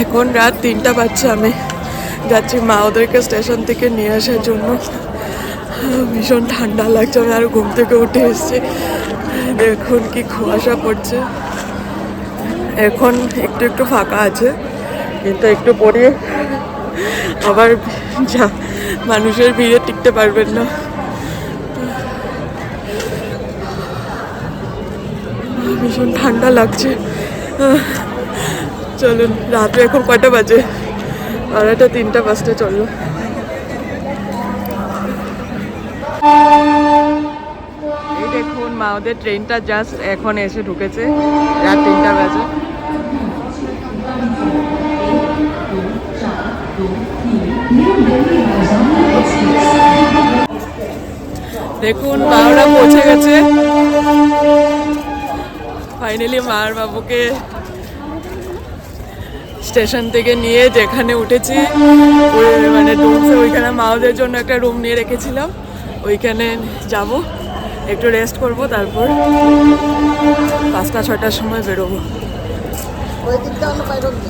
এখন রাত তিনটা বাজছে, আমি যাচ্ছি মা ওদেরকে স্টেশন থেকে নিয়ে আসার জন্য। ভীষণ ঠান্ডা লাগছে, আমি আর ঘুম থেকে উঠে এসেছি। দেখুন কি কুয়াশা পড়ছে। এখন একটু একটু ফাঁকা আছে, কিন্তু একটু পরে আবার যা, মানুষের ভিড়ে টিকতে পারবেন না। ভীষণ ঠান্ডা লাগছে। চলুন রাতে এখন কয়টা বাজে? আড়াইটা, তিনটা বাজতে চলল এই দেখুন মা ওদের ট্রেনটা জাস্ট এখন এসে ঢুকেছে, রাত তিনটা বাজে। দেখুন মা পৌঁছে গেছে। ফাইনালি মার বাবুকে স্টেশন থেকে নিয়ে যেখানে উঠেছি মানে ডোমসে ওইখানে মাওদের জন্য একটা রুম নিয়ে রেখেছিলাম। ওইখানে যাব একটু রেস্ট করব তারপর পাঁচটা ছটার সময় বেরোবো।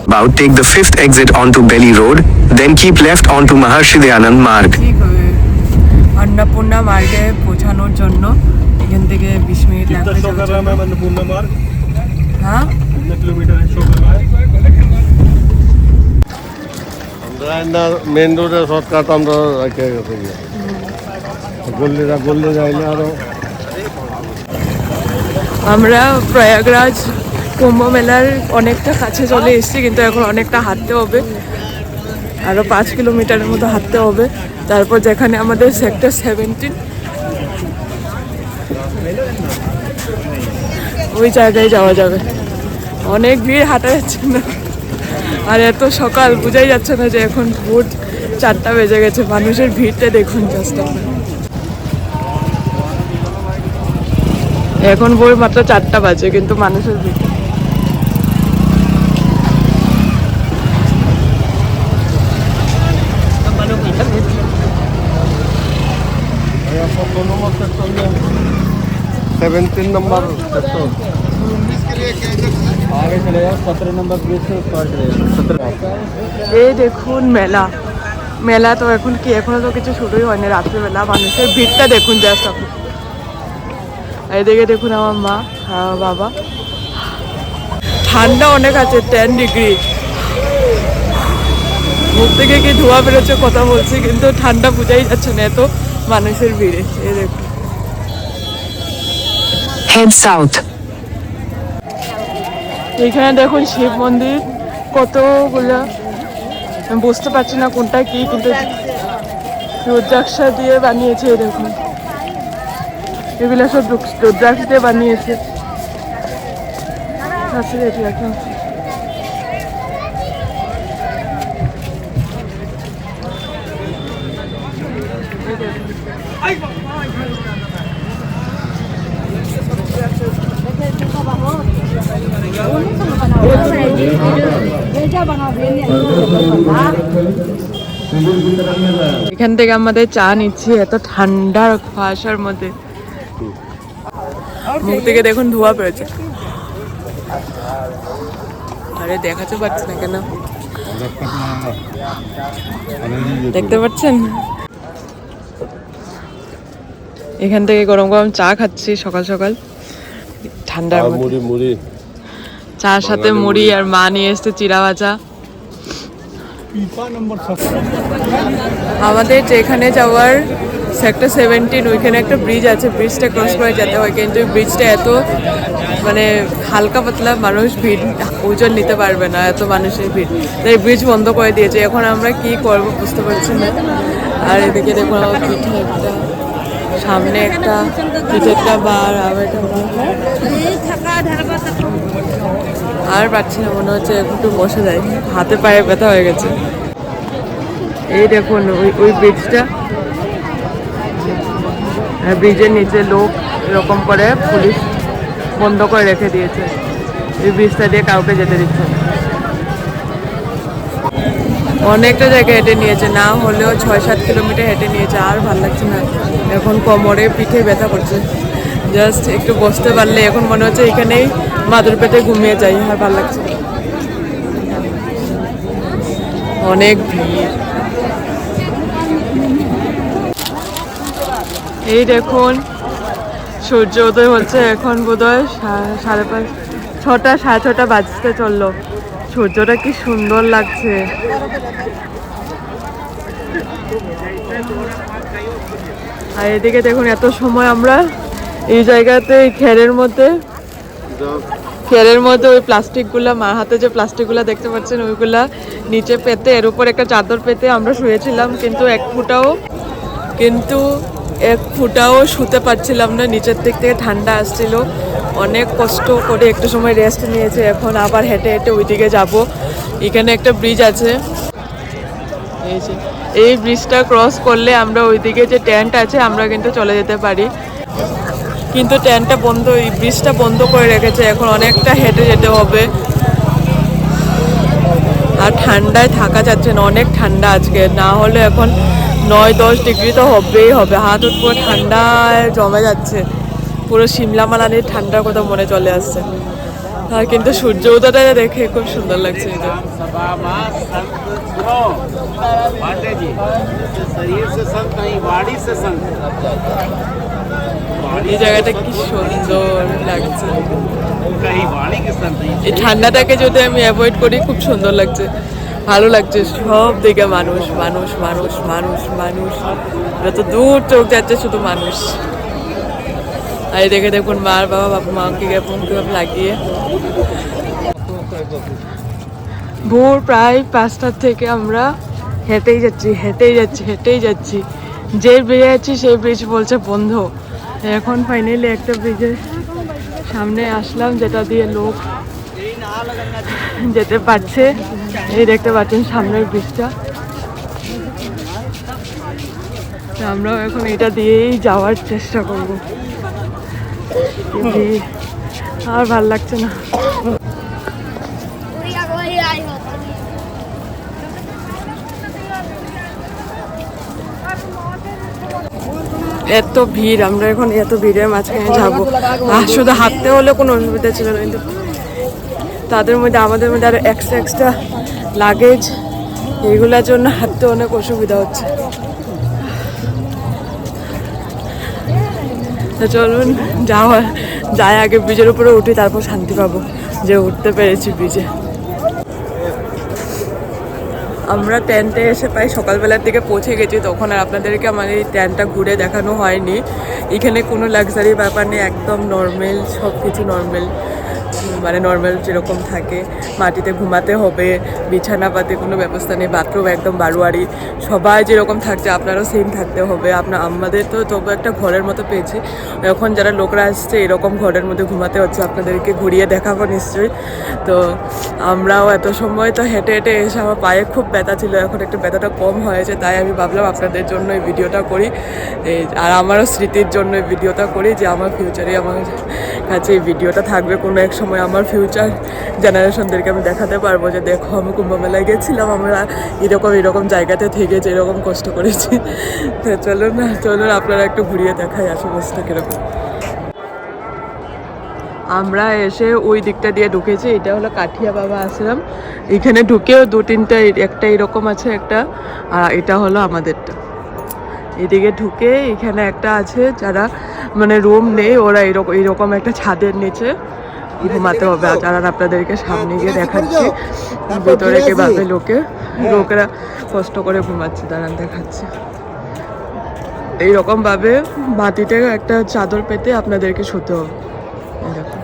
About take the fifth exit onto Delhi Road, then keep on to Maharshi Dayanand Marg. Annapurna মার্গে পৌঁছানোর জন্য এখান থেকে বিশ মিনিট লাগবে হ্যাঁ? মেন রোডে শর্টকাট আমরা রেখে গল্লিরা গল্লি যাইলে আরও। আমরা প্রয়াগরাজ কুম্ভ মেলার অনেকটা কাছে চলে এসেছি, কিন্তু এখন অনেকটা হাঁটতে হবে। আরও পাঁচ কিলোমিটারের মতো হাঁটতে হবে। তারপর যেখানে আমাদের সেক্টর সেভেন্টিন ওই জায়গায় যাওয়া যাবে। অনেক ভিড় হাঁটা যাচ্ছে না আর এত সকাল, বোঝাই যাচ্ছে না যে এখন ভোট চারটা বেজে গেছে। মানুষের ভিড়টা দেখুন জাস্ট এখন ভোর মাত্র চারটা বাজে, কিন্তু মানুষের ভিড়। সেভেন্টিন নম্বর आगे चले जाओ सत्रह नंबर ब्रिज से उस पार चले जाओ सत्रह এই দেখুন মেলা মেলা তো এখন কি এখনো তো কিছু শুরুই হয়নি রাত্রিবেলা মানুষের ভিড়টা দেখুন জাস্ট আপনি আর এদিকে দেখুন আমার মা আর বাবা ঠান্ডা অনেক আছে টেন ডিগ্রি মুখ থেকে কি ধোয়া বেরোচ্ছে কথা বলছি কিন্তু ঠান্ডা বোঝাই যাচ্ছে না এত মানুষের ভিড়ে এই দেখুন Head south. এখানে দেখুন শিব মন্দির কতগুলো আমি বুঝতে পারছি না কোনটা কি, কিন্তু রুদ্রাক্ষ দিয়ে বানিয়েছে দেখুন। এগুলো সব রুক- রুদ্রাক্ষ দিয়ে বানিয়েছে। আচ্ছা এটি রাখুন এখান থেকে আমাদের চা নিচ্ছি এত ঠান্ডা কুয়াশার মধ্যে। মুখ থেকে দেখুন ধোয়া পেয়েছে আরে দেখাতে পারছি না কেন? দেখতে পাচ্ছেন? এখান থেকে গরম গরম চা খাচ্ছি সকাল সকাল। ঠান্ডার মধ্যে। চার সাথে মুড়ি আর মা নিয়ে এসছে চিরা ভাজা আমাদের যেখানে যাওয়ার সেক্টর সেভেন্টিন ওইখানে একটা ব্রিজ আছে ব্রিজটা ক্রস করে যেতে হয়। কিন্তু ব্রিজটা এত মানে হালকা পাতলা মানুষ ভিড়, ওজন নিতে পারবে না, এত মানুষের ভিড়। তাই ব্রিজ বন্ধ করে দিয়েছে। এখন আমরা কি করব বুঝতে পারছি না। আর এদিকে দেখুন আমার পিঠে একটা, সামনে একটা, পিঠে একটা বার, আবার আর পাচ্ছি না, মনে হচ্ছে একটু বসে যায় হাতে পায়ে ব্যথা হয়ে গেছে। এই দেখুন, ওই ওই ব্রিজটা ব্রিজের নিচে লোক এরকম করে পুলিশ বন্ধ করে রেখে দিয়েছে। এই ব্রিজটা দিয়ে কাউকে যেতে দিচ্ছে অনেকটা জায়গায় হেঁটে নিয়েছে, না হলেও ছয় সাত কিলোমিটার হেঁটে নিয়েছে, আর ভালো লাগছে না। এখন কোমরে পিঠে ব্যথা করছে। জাস্ট একটু বসতে পারলে এখন মনে হচ্ছে এখানেই মাদুর পেটে ঘুমিয়ে যাই আর ভালো লাগছে। অনেক ভিড়। এই দেখুন, সূর্য উদয় হচ্ছে এখন বোধহয় সা- সাড়ে পাঁচ, ছটা, সাড়ে ছটা বাজতে চলল। সূর্যটা কি সুন্দর লাগছে। আর এদিকে দেখুন, এত সময় আমরা এই জায়গাতে খেরের মধ্যে খেরের মধ্যে ওই প্লাস্টিকগুলা মার হাতে যে প্লাস্টিকগুলা দেখতে পাচ্ছেন ওইগুলা নিচে পেতে এর উপর একটা চাদর পেতে আমরা শুয়েছিলাম কিন্তু এক ফুটাও কিন্তু এক ফুটাও শুতে পারছিলাম না নিচের দিক থেকে ঠান্ডা আসছিল। অনেক কষ্ট করে একটু সময় রেস্ট নিয়েছে এখন আবার হেঁটে হেঁটে ওইদিকে যাব। এখানে একটা ব্রিজ আছে। এই যে এই ব্রিজটা ক্রস করলে আমরা ওইদিকে যে ট্যান্ট আছে আমরা কিন্তু চলে যেতে পারি। কিন্তু ট্যান্টটা বন্ধ, এই ব্রিজটা বন্ধ করে রেখেছে। এখন অনেকটা হেঁটে যেতে হবে। আর ঠান্ডায় থাকা যাচ্ছে না, অনেক ঠান্ডা আজকে। না হলে এখন নয়, দশ ডিগ্রি তো হবেই হবে। হাত উঠ পুরো ঠান্ডায় জমে যাচ্ছে। পুরো সিমলা মালানির ঠান্ডার কথা মনে চলে আসছে। আর কিন্তু সূর্য উদয়টা দেখে খুব সুন্দর লাগছে এটা। এই জায়গাটা কি সুন্দর লাগছে। এই ঠান্ডাটাকে যদি আমি অ্যাভয়েড করি, খুব সুন্দর লাগছে। ভালো লাগছে সব দিকে মানুষ মানুষ মানুষ মানুষ মানুষ। যত দূর চোখ যাচ্ছে শুধু মানুষ। আর দেখে দেখুন মার বাবা বাপু মাকে কেমন কীভাবে লাগিয়ে। ভোর প্রায় পাঁচটার থেকে আমরা হেঁটেই যাচ্ছি হেঁটেই যাচ্ছি হেঁটেই যাচ্ছি। যে ব্রিজে যাচ্ছি সেই ব্রিজ বলছে বন্ধ। এখন ফাইনালি একটা ব্রিজের সামনে আসলাম, যেটা দিয়ে লোক যেতে পারছে। এই দেখতে পাচ্ছেন সামনের ব্রিজটা আমরাও এখন এটা দিয়েই যাওয়ার চেষ্টা করব। আর ভালো লাগছে না। এত ভিড়, আমরা এখন এত ভিড়ের মাঝখানে যাব। আর শুধু হাঁটতে হলে কোনো অসুবিধা ছিল না, কিন্তু তাদের মধ্যে, আমাদের মধ্যে আরও এক্সট্রা এক্সট্রা লাগেজ এগুলোর জন্য হাঁটতে অনেক অসুবিধা হচ্ছে। চলুন, যাওয়া যায় আগে ব্রিজের উপরে উঠি, তারপর শান্তি পাবো যে উঠতে পেরেছি ব্রিজে আমরা ট্যান্টে এসে প্রায় সকালবেলার দিকে পৌঁছে গেছি, তখন আর আপনাদেরকে আমার এই ট্যান্টটা ঘুরে দেখানো হয়নি। এখানে কোনো লাক্সারি ব্যাপার নেই, একদম নর্মেল সব কিছু নর্মাল মানে নর্মাল যেরকম থাকে। মাটিতে ঘুমাতে হবে, বিছানা পাতে কোনো ব্যবস্থা নেই বাথরুম একদম বারোয়ারি। সবাই যেরকম থাকছে, আপনারও সেম থাকতে হবে। আপনার আমাদের তো তবু একটা ঘরের মতো পেয়েছি। এখন যারা লোকরা আসছে, এরকম ঘরের মধ্যে ঘুমাতে হচ্ছে। আপনাদেরকে ঘুরিয়ে দেখাবো নিশ্চয়ই। তো আমরাও এত সময় তো হেঁটে হেঁটে এসে আমার পায়ে খুব ব্যথা ছিল। এখন একটু ব্যথাটা কম হয়েছে, তাই আমি ভাবলাম আপনাদের জন্য এই ভিডিওটা করি। আর আমারও স্মৃতির জন্য এই ভিডিওটা করি যে আমার ফিউচারে আমার কাছে এই ভিডিওটা থাকবে কোনো এক সময়। আমার ফিউচার জেনারেশনদেরকে আমি দেখাতে পারব যে দেখো আমি কুম্ভমেলায় গেছিলাম, আমরা এরকম এরকম জায়গাতে থেকে এরকম কষ্ট করেছি। তো চলুন না চলুন আপনারা একটু ঘুরিয়ে দেখাই আশেপাশটা কীরকম। আমরা এসে ওই দিকটা দিয়ে ঢুকেছি, এটা হলো কাঠিয়া বাবা আশ্রম। এখানে ঢুকেও দু তিনটা একটা এরকম আছে একটা, আর এটা হলো আমাদেরটা। এদিকে ঢুকে এখানে একটা আছে যারা মানে রুম নেই, ওরা এরকম এরকম একটা ছাদের নিচে। ঘুমাতে হবে। আর আপনাদেরকে সামনে গিয়ে দেখাচ্ছি। ভেতরে কে ভাবে লোকে লোকেরা কষ্ট করে ঘুমাচ্ছে দাঁড়ান দেখাচ্ছে। এইরকমভাবে মাটিতে একটা চাদর পেতে আপনাদেরকে শুতে হবে এই দেখুন।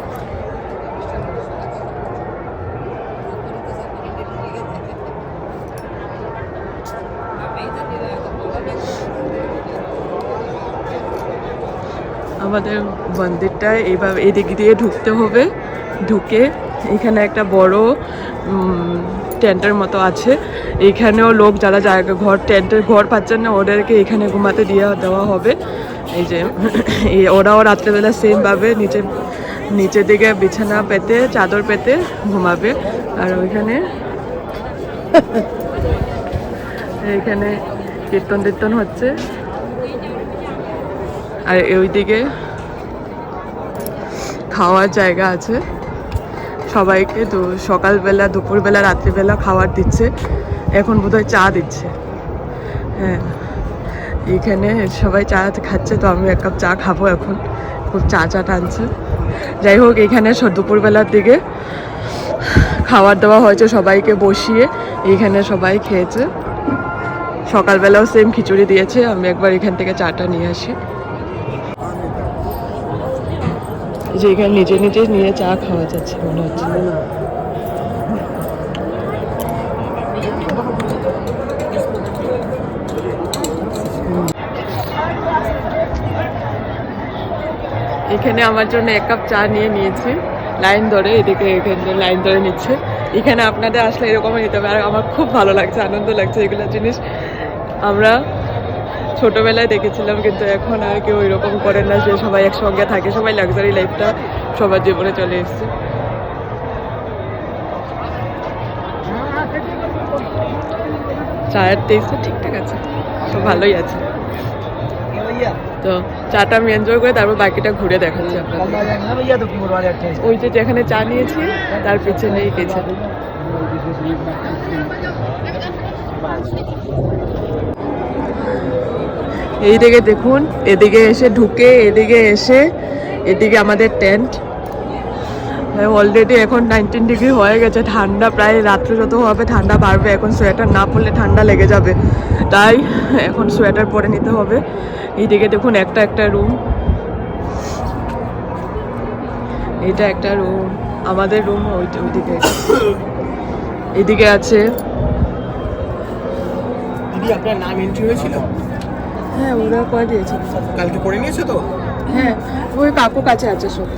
আমাদের মন্দিরটায় এইভাবে এই দিক দিয়ে ঢুকতে হবে। ঢুকে এখানে একটা বড় টেন্টের মতো আছে। এইখানেও লোক যারা জায়গা, ঘর, টেন্টের ঘর পাচ্ছেন না, ওদেরকে এখানে ঘুমাতে দিয়ে দেওয়া হবে। এই যে ওরাও রাত্রেবেলা সেমভাবে নিচে নিচের দিকে বিছানা পেতে, চাদর পেতে ঘুমাবে। আর ওইখানে এইখানে কীর্তন টীর্তন হচ্ছে। আর ওইদিকে খাওয়ার জায়গা আছে। সবাইকে তো সকালবেলা, দুপুরবেলা, রাত্রিবেলা খাবার দিচ্ছে। এখন বোধহয় চা দিচ্ছে। হ্যাঁ এখানে সবাই চা খাচ্ছে, তো আমি এক কাপ চা খাব এখন। খুব চা চা টানছে। যাই হোক এখানে দুপুরবেলার দিকে খাবার দাওয়া হয়েছে সবাইকে বসিয়ে। এইখানে সবাই খেয়েছে। সকালবেলাও সেম খিচুড়ি দিয়েছে। আমি একবার এখান থেকে চাটা নিয়ে আসি এই যে এখানে নিজে নিজে নিয়ে চা খাওয়া যাচ্ছে মনে হচ্ছে। এখানে আমার জন্য এক কাপ চা নিয়ে নিয়েছি। লাইন ধরে, এদিকে এখানে লাইন ধরে নিচ্ছে। এখানে আপনাদের আসলে এরকম নিতে হবে। আর আমার খুব ভালো লাগছে, আনন্দ লাগছে এগুলো জিনিস। আমরা ছোটবেলায় দেখেছিলাম, কিন্তু এখন আর কেউ এরকম করে না যে সবাই একসঙ্গে থাকে। সবাই লাক্সারি লাইফটা সবার জীবনে চলে এসছে। চায়ের টেস্ট ঠিকঠাক আছে তো ভালোই আছে। তো চাটা আমি এনজয় করে তারপর বাকিটা ঘুরে দেখাচ্ছি ওই যে যেখানে চা নিয়েছি, তার পিছনেই গেছে। এইদিকে দেখুন, এদিকে এসে ঢুকে, এদিকে এসে, এদিকে আমাদের টেন্ট অলরেডি এখন নাইনটিন ডিগ্রি হয়ে গেছে, ঠান্ডা প্রায় রাত্রে যত হবে ঠান্ডা বাড়বে, এখন সোয়েটার না পরলে ঠান্ডা লেগে যাবে। তাই এখন সোয়েটার পরে নিতে হবে। এইদিকে দেখুন, একটা একটা রুম এটা একটা রুম আমাদের রুম ওই ওইদিকে। এদিকে আছে। দিদি, আপনার নাম এন্ট্রি হয়েছিল? হ্যাঁ ওরা করে দিয়েছে। কালকে করে নিয়েছো তো? হ্যাঁ ওই কাকু কাছে আছে সব।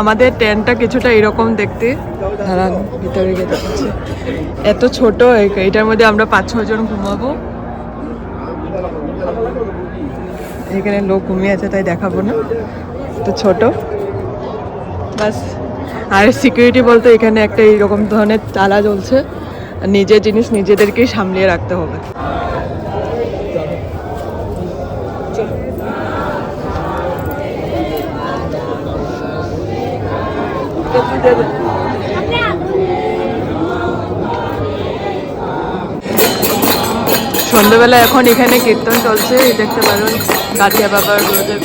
আমাদের টেন্টটা কিছুটা এরকম দেখতে। দাঁড়ান ভিতরে গিয়ে দেখাচ্ছি। এত ছোট এটার মধ্যে আমরা পাঁচ ছজন ঘুমাবো। এখানে লোক ঘুমিয়ে আছে তাই দেখাবো না। তো ছোট। বাস আর সিকিউরিটি বলতে এখানে একটা এইরকম ধরনের তালা জ্বলছে। নিজের জিনিস নিজেদেরকেই সামলিয়ে রাখতে হবে। সন্ধ্যেবেলা এখন এখানে কীর্তন চলছে দেখতে পারেন কাঠিয়া বাবার গুরুদেব।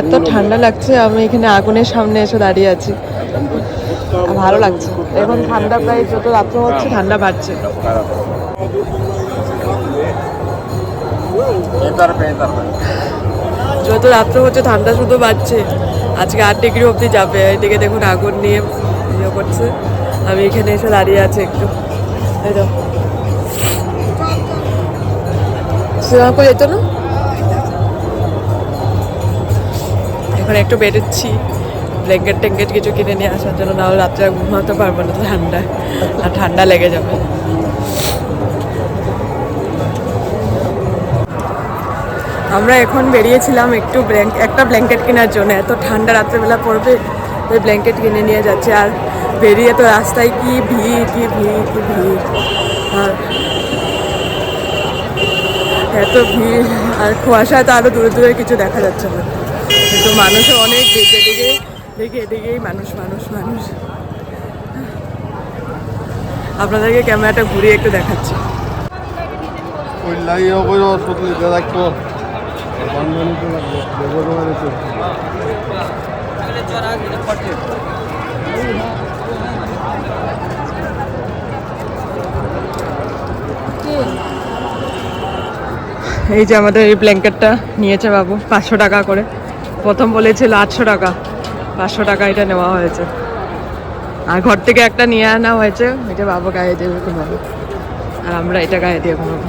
এত ঠান্ডা লাগছে আমি এখানে আগুনের সামনে এসে দাঁড়িয়ে আছি। ভালো লাগছে। এখন ঠান্ডা প্রায় যত রাত্র হচ্ছে ঠান্ডা বাড়ছে। যত রাত্র হচ্ছে ঠান্ডা শুধু বাড়ছে। আজকে আট ডিগ্রি অবধি যাবে। এদিকে দেখুন আগুন নিয়ে ইয়ে করছে। আমি এখানে এসে দাঁড়িয়ে আছি একটু। করে যেত না এখন একটু বেরোচ্ছি। ব্ল্যাঙ্কেট ট্যাঙ্কেট কিছু কিনে নিয়ে আসার জন্য, নাহলে রাত্রে ঘুমাতে পারব না, ঠান্ডা। আর ঠান্ডা লেগে যাবে। আমরা এখন বেরিয়েছিলাম একটু ব্ল্যাঙ্ক একটা ব্ল্যাঙ্কেট কেনার জন্য। এত ঠান্ডা রাত্রেবেলা পড়বে, ওই ব্ল্যাঙ্কেট কিনে নিয়ে যাচ্ছে। আর বেরিয়ে তো রাস্তায় কি ভিড় কি ভিড় কি ভিড়। আর এত ভিড়, আর কুয়াশায় তো আরও দূরে দূরে কিছু দেখা যাচ্ছে না। কিন্তু মানুষও অনেক বেশি এদিকে দেখে এদিকেই মানুষ মানুষ মানুষ। আপনাদেরকে ক্যামেরাটা ঘুরিয়ে একটু দেখাচ্ছি। এই যে আমাদের এই ব্ল্যাঙ্কেটটা নিয়েছে বাবু পাঁচশো টাকা করে। প্রথম বলেছিল আটশো টাকা, পাঁচশো টাকা এটা নেওয়া হয়েছে। আর ঘর থেকে একটা নিয়ে আনা হয়েছে, এটা বাবু গায়ে দেবে ঘুমাবো। আর আমরা এটা গায়ে দিয়ে ঘুমাবো।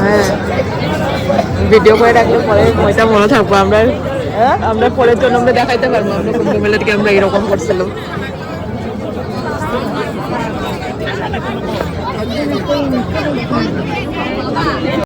হ্যাঁ। ভিডিও করে রাখলে পরে ওইটা মনে থাকব, আমরা আমরা পরের জন্য আমরা দেখাইতে পারব, আমরা কুম্ভ আমরা এরকম করছিলাম।